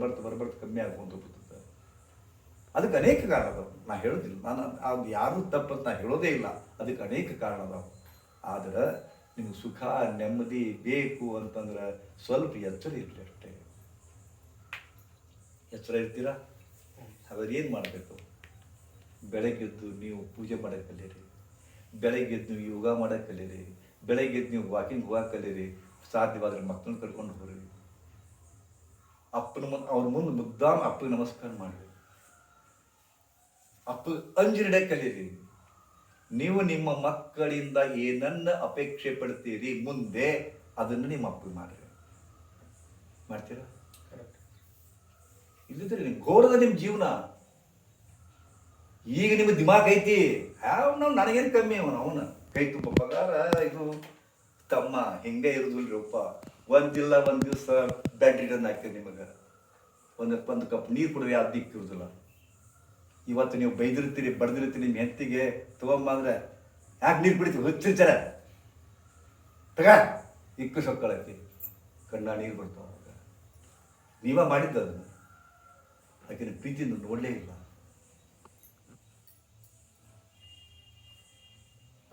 ಬರ್ತಾ, ಬರ್ಬರ್ತು ಕಮ್ಮಿ ಆಗ್ಬೋದು ಬಿಡುತ್ತೆ ಅದಕ್ಕೆ ಅನೇಕ ಕಾರಣ ಅದಾವ. ನಾ ಹೇಳೋದಿಲ್ಲ. ನಾನು ಅದು ಯಾರೂ ತಪ್ಪಂತ ನಾ ಹೇಳೋದೇ ಇಲ್ಲ. ಅದಕ್ಕೆ ಅನೇಕ ಕಾರಣ ಅದಾವ. ಆದ್ರೆ ನಿಮ್ಗೆ ಸುಖ, ನೆಮ್ಮದಿ ಬೇಕು ಅಂತಂದ್ರೆ ಸ್ವಲ್ಪ ಎಚ್ಚರ ಇರಲಿ ಅಷ್ಟೇ. ಎಚ್ಚರ ಇರ್ತೀರಾ? ಹಾಗಾದ್ರೆ ಏನು ಮಾಡಬೇಕು? ಬೆಳಗ್ಗೆದ್ದು ನೀವು ಪೂಜೆ ಮಾಡೋಕೆ ಕಲೀರಿ. ಬೆಳಗ್ಗೆದ್ದು ನೀವು ಯೋಗ ಮಾಡೋಕೆ ಕಲೀರಿ. ಬೆಳಗ್ಗೆದ್ದು ನೀವು ವಾಕಿಂಗ್ ಹೋಗಕ್ಕೆ ಕಲೀರಿ. ಸಾಧ್ಯವಾದ್ರೆ ಮಕ್ಕಳನ್ನ ಕರ್ಕೊಂಡು ಹೋಗ್ರಿ. ಅಪ್ಪನ ಮುಂದೆ ಅವ್ರ ಮುಂದೆ ಮುದ್ದಾಮ ಅಪ್ಪಗೆ ನಮಸ್ಕಾರ ಮಾಡಿ ಅಪ್ಪ ಅಂಜಿರಡೆ ಕಲೀರಿ. ನೀವು ನಿಮ್ಮ ಮಕ್ಕಳಿಂದ ಏನನ್ನ ಅಪೇಕ್ಷೆ ಪಡ್ತೀರಿ ಮುಂದೆ ಅದನ್ನು ನಿಮ್ಮ ಅಪ್ಪ ಮಾಡ್ರಿ. ಮಾಡ್ತೀರಾ? ಇಲ್ಲಿದ್ರೆ ನಿಮ್ ಘೋರದ ನಿಮ್ಮ ಜೀವನ. ಈಗ ನಿಮ್ಮ ದಿಮಾಗ್ ಐತಿ ನಾವು ನನಗೇನು ಕಮ್ಮಿ ಅವನು ಅವನ. ಕೈ ತುಂಬ ಪಗಾರ ಇದು ತಮ್ಮ ಹಿಂಗೆ ಇರುದಿಲ್ರಿಪ್ಪ ಒಂದಿಲ್ಲ, ಒಂದು ದಿವಸ ಬೆಡ್ ರಿಟರ್ನ್ ಆಗ್ತದೆ ನಿಮಗೆ. ಒಂದು ಒಂದು ಕಪ್ ನೀರು ಕುಡಿದ್ರೆ ಯಾವ್ದು ದಿಕ್ಕಿರುದಿಲ್ಲ ಇವತ್ತು ನೀವು ಬೈದಿರ್ತೀರಿ ಬಡ್ದಿರ್ತೀರಿ ನಿಮ್ಮ ಹೆತ್ತಿಗೆ, ತಗೊಂಬ ಯಾಕೆ ನೀರು ಕುಡಿತೀವಿ ಹುಚ್ಚಿರ್ಚಾರ ತಗ. ಇಕ್ಕು ಸೊಕ್ಕಳತಿ ಕಣ್ಣ ನೀರು ಬಿಡ್ತಾವ ನೀವ ಮಾಡಿದ್ದ ಅದನ್ನು. ಆಕಿನ ಪ್ರೀತಿಯಿಂದ ನೋಡಲೇ ಇಲ್ಲ.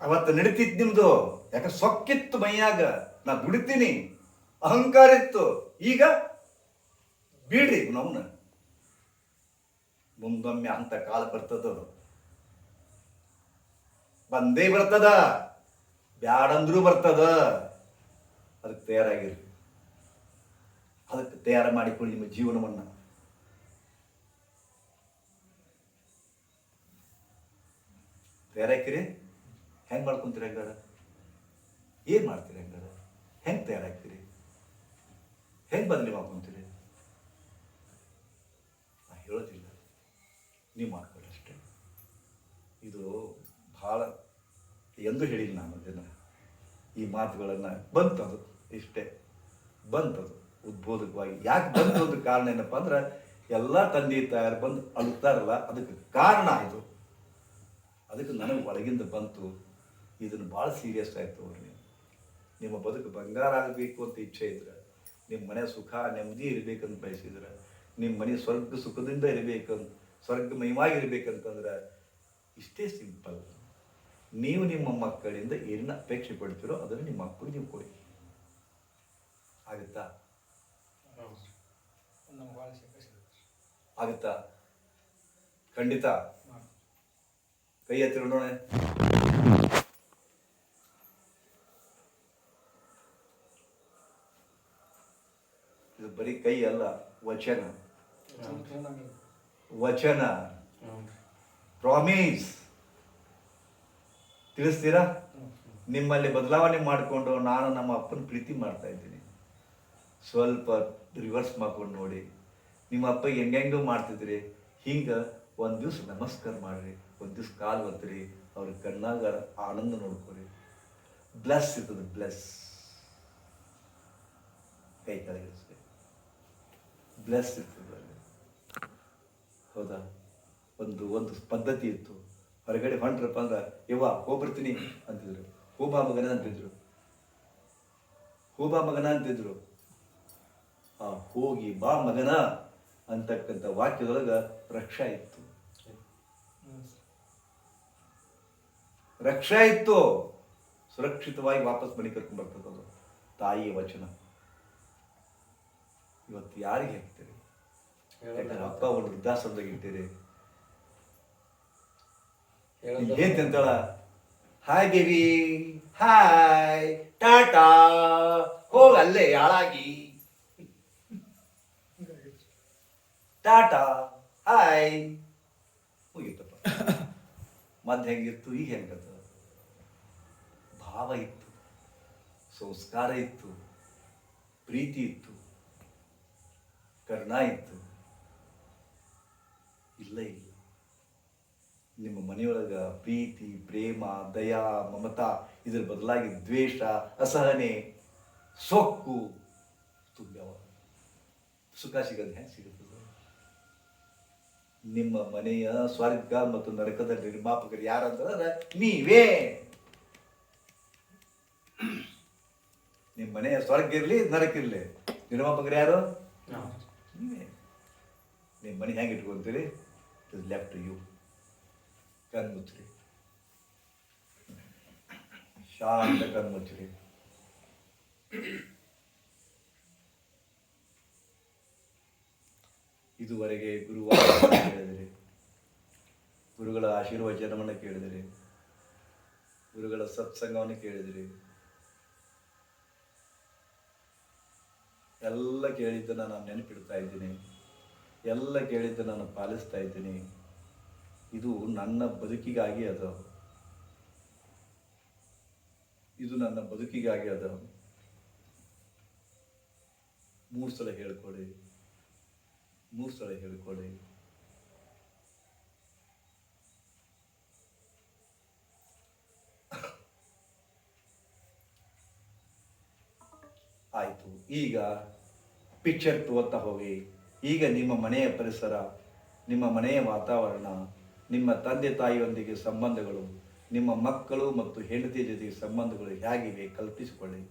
ಅವತ್ತು ನಡೀತಿತ್ತು ನಿಮ್ಮದು ಯಾಕೆ ಸೊಕ್ಕಿತ್ತು ಮೈಯಾಗ? ನಾ ದುಡಿತೀನಿ. ಅಹಂಕಾರ ಇತ್ತು ಈಗ ಬೀಡ್ರಿ ನಮ್ಮನ್ನ ಮುಂದೊಮ್ಮೆ ಅಂತ ಕಾಲ ಬರ್ತದ ಬಂದೇ ಬರ್ತದ. ಬ್ಯಾಡಂದ್ರೂ ಬರ್ತದ. ಅದಕ್ಕೆ ತಯಾರಾಗಿರಿ. ಅದಕ್ಕೆ ತಯಾರು ಮಾಡಿಕೊಳ್ಳಿ ನಿಮ್ಮ ಜೀವನವನ್ನ. ತಯಾರಾಕಿರಿ ಹೆಂಗ್ ಮಾಡ್ಕೊಂತೀರಿ ಹಂಗಾರ? ಏನ್ ಮಾಡ್ತೀರಿ ಹಂಗಾರ? ಹೆಂಗ್ ತಯಾರಾಗ್ತೀರಿ? ಹೆಂಗ್ ಬದಲಿ ಮಾಡ್ಕೊಂತೀರಿ? ನಾ ಹೇಳೋದಿಲ್ಲ. ನೀವು ಮಾಡ್ಕೊಳ್ಳಿ ಅಷ್ಟೇ. ಇದು ಭಾಳ ಎಂದು ಹೇಳಿಲ್ಲ ನಾನು ಅದನ್ನು. ಈ ಮಾತುಗಳನ್ನು ಬಂತದು, ಇಷ್ಟೇ. ಬಂತದು. ಉದ್ಬೋಧಕವಾಗಿ ಯಾಕೆ ಬಂತು ಒಂದು ಕಾರಣ ಏನಪ್ಪ ಅಂದ್ರೆ, ಎಲ್ಲ ತಂದೆ ತಾಯರು ಬಂದು ಅಳುತ್ತಾರಲ್ಲ, ಅದಕ್ಕೆ ಕಾರಣ ಆಯಿತು ಅದಕ್ಕೆ ನನಗೆ ಒಳಗಿಂದ ಬಂತು. ಇದನ್ನು ಭಾಳ ಸೀರಿಯಸ್ ಆಯ್ತು ಅವ್ರಿಗೆ ನಿಮ್ಮ ಬದುಕು ಬಂಗಾರ ಆಗಬೇಕು ಅಂತ ಇಚ್ಛೆ ಇದ್ರೆ ನಿಮ್ಮ ಮನೆ ಸುಖ ನೆಮ್ಮದಿ ಇರಬೇಕಂತ ಬಯಸಿದ್ರೆ ನಿಮ್ಮ ಮನೆ ಸ್ವರ್ಗ ಸುಖದಿಂದ ಇರಬೇಕಂತ ಸ್ವರ್ಗಮಯವಾಗಿ ಇರಬೇಕಂತಂದ್ರೆ ಇಷ್ಟೇ ಸಿಂಪಲ್. ನೀವು ನಿಮ್ಮ ಮಕ್ಕಳಿಂದ ಏನನ್ನ ಅಪೇಕ್ಷೆ ಪಡ್ತೀರೋ ಅದನ್ನು ನಿಮ್ಮ ಮಕ್ಕಳು ನೀವು ಕೊಡಿ. ಆಗುತ್ತಾ? ಆಗುತ್ತಾ? ಖಂಡಿತ? ಕೈ ಹತ್ತಿರ ನೋಡೋಣ ಇದು ಬರೀ ಕೈ ಅಲ್ಲ, ವಚನ. ವಚನ. ಪ್ರಾಮಿಸ್ ತಿಳಿಸ್ತೀರಾ? ನಿಮ್ಮಲ್ಲಿ ಬದಲಾವಣೆ ಮಾಡಿಕೊಂಡು ನಾನು ನಮ್ಮ ಅಪ್ಪನ ಪ್ರೀತಿ ಮಾಡ್ತಾ ಇದ್ದೀನಿ. ಸ್ವಲ್ಪ ರಿವರ್ಸ್ ಮಾಡ್ಕೊಂಡು ನೋಡಿ. ನಿಮ್ಮ ಅಪ್ಪ ಹೆಂಗೆಂಗೋ ಮಾಡ್ತಿದ್ರಿ. ಹಿಂಗೆ ಒಂದು ದಿವ್ಸ ನಮಸ್ಕಾರ ಮಾಡ್ರಿ. ಒಂದು ದಿವ್ಸ ಕಾಲು ಒತ್ತಿರಿ ಅವ್ರ ಕಣ್ಣಾಗ ಆನಂದ ನೋಡ್ಕೊರಿ. ಬ್ಲಸ್ ಇರ್ತದೆ ಬ್ಲಸ್ ಕೈ ಕೆಳಗಿಳಿಸ್ಬೇಕು ಬ್ಲೆಸ್ ಇತ್ತು. ಹೌದಾ? ಒಂದು ಒಂದು ಪದ್ಧತಿ ಇತ್ತು. ಹೊರಗಡೆ ಹೊಂಟ್ರಪ್ಪ ಅಂದ್ರೆ, ಯವ್ವ, ಹೋಗ್ಬರ್ತೀನಿ ಅಂತಿದ್ರು. ಹೂಬಾ ಮಗನ ಅಂತಿದ್ರು. ಹೂಬಾ ಮಗನ ಅಂತಿದ್ರು. ಆ, ಹೋಗಿ ಬಾ ಮಗನ ಅಂತಕ್ಕಂಥ ವಾಕ್ಯದೊಳಗೆ ರಕ್ಷಾ ಇತ್ತು. ರಕ್ಷಾ ಇತ್ತು. ಸುರಕ್ಷಿತವಾಗಿ ವಾಪಸ್ ಮನೆ ಕರ್ಕೊಂಡು ಅದು ತಾಯಿಯ ವಚನ. ಇವತ್ತು ಯಾರಿಗೆ ಹೇಳ್ತೀರಿ? ಯಾಕಂದ್ರೆ ಅಪ್ಪ ಒಂದು ವೃದ್ಧಾಶ್ರಮದಾಗ ಇಟ್ಟಿರಿ. ಏನ್ ತಿಂತಾಳ ಹಾಯ್ ಬೇಬಿ ಹಾಯ್ ಟಾಟಾ ಹೋಗ ಅಲ್ಲೇ ಯಾಳಾಗಿ ಟಾಟಾ ಹಾಯ್. ಹೋಗಿತ್ತಪ್ಪ ಮದ್ ಹೆಂಗಿತ್ತು ಈಗ ಹೆಂಗದ? ಭಾವ ಇತ್ತು ಸಂಸ್ಕಾರ ಇತ್ತು ಪ್ರೀತಿ ಇತ್ತು. ಕರ್ಣ ಇತ್ತು ಇಲ್ಲ ಇಲ್ಲ. ನಿಮ್ಮ ಮನೆಯೊಳಗ ಪ್ರೀತಿ, ಪ್ರೇಮ, ದಯಾ, ಮಮತಾ, ಇದರ ಬದಲಾಗಿ ದ್ವೇಷ, ಅಸಹನೆ, ಸೊಕ್ಕು ತುಂಬ್ಯಾವ. ಸುಖ ಸಿಗೋದು ಸಿಗುತ್ತದೆ? ನಿಮ್ಮ ಮನೆಯ ಸ್ವರ್ಗ ಮತ್ತು ನರಕದ ನಿರ್ಮಾಪಕರು ಯಾರಂತಂದ್ರೆ ನೀವೇ. ನಿಮ್ಮ ಮನೆಯ ಸ್ವರ್ಗ ಇರಲಿ, ನರಕ ಇರಲಿ. ನಿರ್ಮಾಪಕರು ಯಾರು? ನೀವೇ ಮನೆ ಹೇಗೆ ಇಟ್ಕೊಳ್ತೀರಿ ಇಟ್ ಇಸ್ ಲೆಫ್ಟ್ ಯು ಕಣ್ಮುಚ್ಚ್ರಿ. ಶಾಂತ ಕಣ್ಮುಚ್ಚ್ರಿ. ಇದುವರೆಗೆ ಗುರುವಾರ ಕೇಳಿದಿರಿ ಗುರುಗಳ ಆಶೀರ್ವಚನವನ್ನು ಕೇಳಿದಿರಿ. ಗುರುಗಳ ಸತ್ಸಂಗವನ್ನು ಕೇಳಿದಿರಿ. ಎಲ್ಲ ಕೇಳಿದ್ದನ್ನು ನಾನು ನೆನಪಿಡ್ತಾ ಇದ್ದೀನಿ. ಎಲ್ಲ ಕೇಳಿದ್ದನ್ನು ನಾನು ಪಾಲಿಸ್ತಾ ಇದ್ದೀನಿ. ಇದು ನನ್ನ ಬದುಕಿಗಾಗಿ ಅದು. ಇದು ನನ್ನ ಬದುಕಿಗಾಗಿ ಅದು. ಮೂರು ಸಲ ಹೇಳ್ಕೊಡಿ. ಮೂರು ಸಲ ಹೇಳ್ಕೊಡಿ. ಆಯಿತು. ಈಗ ಪಿಕ್ಚರ್ ತೋರ್ತಾ ಹೋಗಿ. ಈಗ ನಿಮ್ಮ ಮನೆಯ ಪರಿಸರ, ನಿಮ್ಮ ಮನೆಯ ವಾತಾವರಣ, ನಿಮ್ಮ ತಂದೆ ತಾಯಿಯೊಂದಿಗೆ ಸಂಬಂಧಗಳು, ನಿಮ್ಮ ಮಕ್ಕಳು ಮತ್ತು ಹೆಂಡತಿ ಜೊತೆಗೆ ಸಂಬಂಧಗಳು ಹೇಗಿವೆ ಕಲ್ಪಿಸಿಕೊಳ್ಳಿ.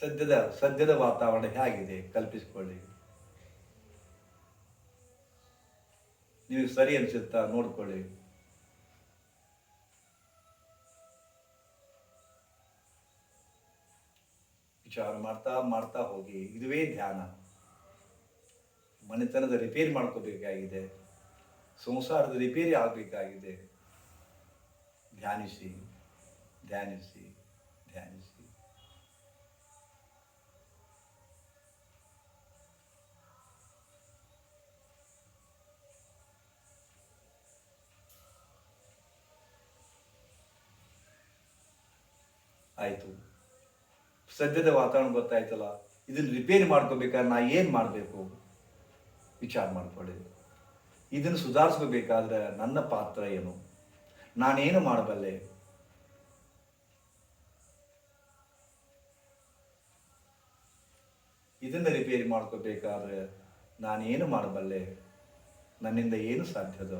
ಸದ್ಯದ ಸದ್ಯದ ವಾತಾವರಣ ಹೇಗಿದೆ ಕಲ್ಪಿಸಿಕೊಳ್ಳಿ. ನೀವು ಸರಿ ಅನಿಸುತ್ತಾ ನೋಡ್ಕೊಳ್ಳಿ. ವಿಚಾರ ಮಾಡ್ತಾ ಮಾಡ್ತಾ ಹೋಗಿ ಇದುವೇ ಧ್ಯಾನ. ಮನೆತನದ ರಿಪೇರಿ ಮಾಡ್ಕೋಬೇಕಾಗಿದೆ. ಸಂಸಾರದ ರಿಪೇರಿ ಆಗಬೇಕಾಗಿದೆ. ಧ್ಯಾನಿಸಿ ಧ್ಯಾನಿಸಿ ಧ್ಯಾನಿಸಿ. ಆಯಿತು. ಸದ್ಯದ ವಾತಾವರಣ ಗೊತ್ತಾಯ್ತಲ್ಲ, ಇದನ್ನ ರಿಪೇರಿ ಮಾಡ್ಕೋಬೇಕಾದ್ರೆ ನಾ ಏನು ಮಾಡಬೇಕು? ವಿಚಾರ ಮಾಡ್ಕೊಳ್ಳಿ. ಇದನ್ನು ಸುಧಾರಿಸ್ಕೋಬೇಕಾದ್ರೆ ನನ್ನ ಪಾತ್ರ ಏನು? ನಾನೇನು ಮಾಡಬಲ್ಲೆ? ಇದನ್ನು ರಿಪೇರಿ ಮಾಡ್ಕೋಬೇಕಾದ್ರೆ ನಾನೇನು ಮಾಡಬಲ್ಲೆ? ನನ್ನಿಂದ ಏನು ಸಾಧ್ಯದ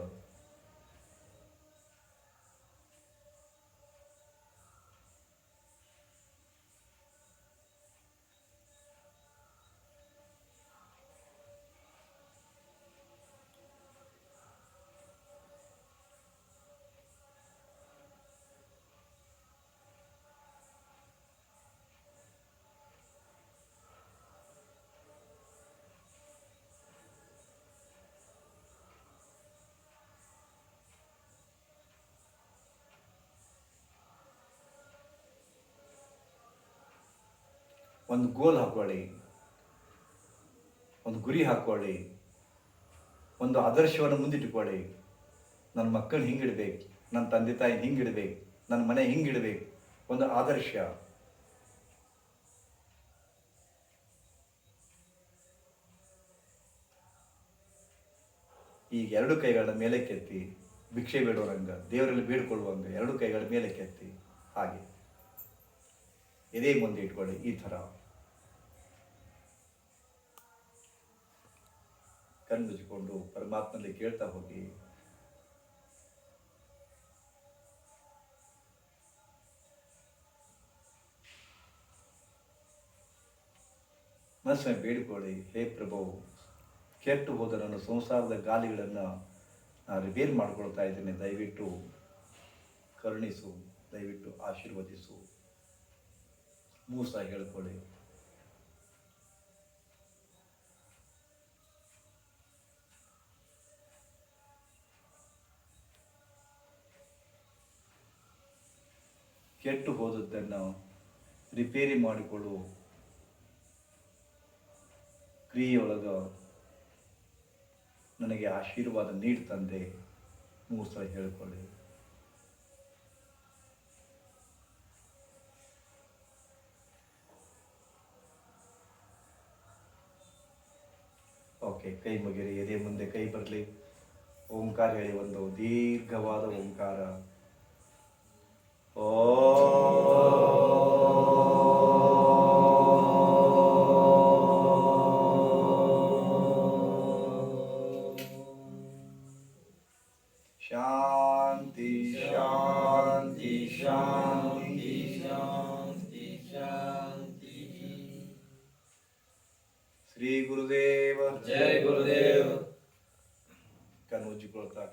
ಒಂದು ಗೋಲ್ ಹಾಕೊಳ್ಳಿ ಒಂದು ಗುರಿ ಹಾಕೊಳ್ಳಿ ಒಂದು ಆದರ್ಶವನ್ನು ಮುಂದಿಟ್ಟುಕೊಳ್ಳಿ. ನನ್ನ ಮಕ್ಕಳು ಹಿಂಗಿಡ್ಬೇಕು, ನನ್ನ ತಂದೆ ತಾಯಿ ಹಿಂಗಿಡ್ಬೇಕು, ನನ್ನ ಮನೆ ಹಿಂಗಿಡ್ಬೇಕು, ಒಂದು ಆದರ್ಶ. ಈಗ ಎರಡು ಕೈಗಳ ಮೇಲೆ ಕೆತ್ತಿ, ಭಿಕ್ಷೆ ಬೇಡೋರಂಗ ದೇವರಲ್ಲಿ ಬೇಡ್ಕೊಳ್ಳುವಂಗ ಎರಡು ಕೈಗಳ ಮೇಲೆ ಕೆತ್ತಿ, ಹಾಗೆ. ಎದೆ ಮುಂದೆ ಇಟ್ಕೊಳ್ಳಿ, ಈ ಥರ. ಕಣ್ಮುಚ್ಚಿಕೊಂಡು ಪರಮಾತ್ಮನಲ್ಲಿ ಕೇಳ್ತಾ ಹೋಗಿ, ಮನಸ್ಸಿನ ಬೇಡಿಕೊಳ್ಳಿ, ಹೇ ಪ್ರಭು, ಕೆಟ್ಟು ಹೋದ ನನ್ನ ಸಂಸಾರದ ಗಾಲಿಗಳನ್ನು ನಾನು ರಿಪೇರ್ ಮಾಡ್ಕೊಳ್ತಾ ಇದ್ದೇನೆ. ದಯವಿಟ್ಟು ಕರುಣಿಸು, ದಯವಿಟ್ಟು ಆಶೀರ್ವದಿಸು. ಮೂಸ ಹೇಳ್ಕೊಳ್ಳಿ ಕೆಟ್ಟು ಹೋದದ್ದನ್ನು ರಿಪೇರಿ ಮಾಡಿಕೊಳ್ಳುವ ಕ್ರಿಯೆಯೊಳಗ ನನಗೆ ಆಶೀರ್ವಾದ ನೀಡ್ತಂದೆ ಮೂರು ಸಲ ಹೇಳಿಕೊಳ್ಳಿ. ಓಕೆ, ಕೈ ಮುಗಿರಿ ಎದೆ ಮುಂದೆ ಕೈ ಬರಲಿ. ಓಂಕಾರ ಹೇಳಿ ಒಂದು ದೀರ್ಘವಾದ ಓಂಕಾರ. ಓ Shanti, Shanti, Shanti, Shanti, Shanti. Sri Gurudeva. Jai Gurudeva. Kanuji oggi portare a